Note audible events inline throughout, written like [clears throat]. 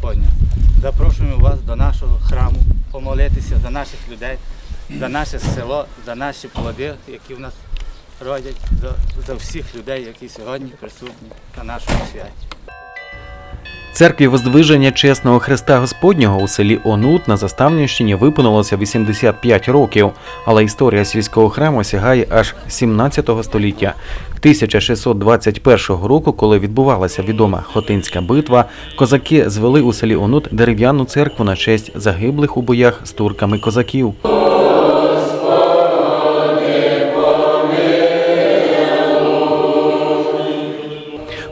Господня. Запрошуємо вас до нашого храму помолитися за наших людей, за наше село, за наші плоди, які в нас родять, за, за всіх людей, які сьогодні присутні на нашому святі. Церкві Воздвиження Чесного Христа Господнього у селі Онут на Заставнівщині виповнилося 85 років, але історія сільського храму сягає аж 17 століття. 1621 року, коли відбувалася відома Хотинська битва, козаки звели у селі Онут дерев'яну церкву на честь загиблих у боях з турками козаків.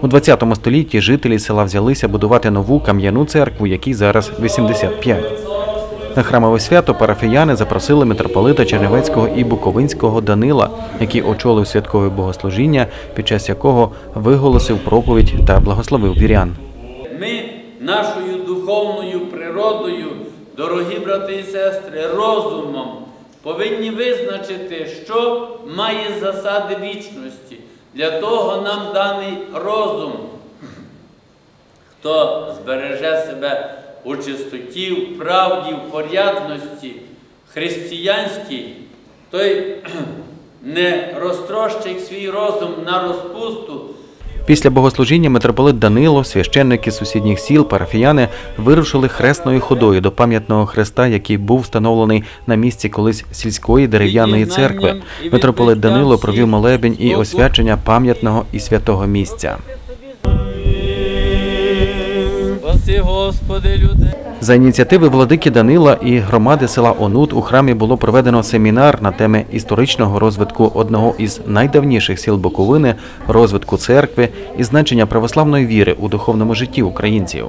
У 20 столітті жителі села взялися будувати нову кам'яну церкву, якій зараз 85. На храмове свято парафіяни запросили митрополита Чернівецького і Буковинського Данила, який очолив святкове богослужіння, під час якого виголосив проповідь та благословив вірян. Ми нашою духовною природою, дорогі брати і сестри, розумом повинні визначити, що має засади вічності. Для того нам даний розум. Хто збереже себе у чистоті, в правді, в порядності, християнській, той [clears throat] не розтрощить свій розум на розпусту, Після богослужіння митрополит Данило, священники сусідніх сіл, парафіяни вирушили хресною ходою до пам'ятного хреста, який був встановлений на місці колись сільської дерев'яної церкви. Митрополит Данило провів молебень і освячення пам'ятного і святого місця. Спаси, Господи, люди. За ініціативи владики Данила і громади села Онут у храмі було проведено семінар на теми історичного розвитку одного із найдавніших сіл Буковини, розвитку церкви і значення православної віри у духовному житті українців.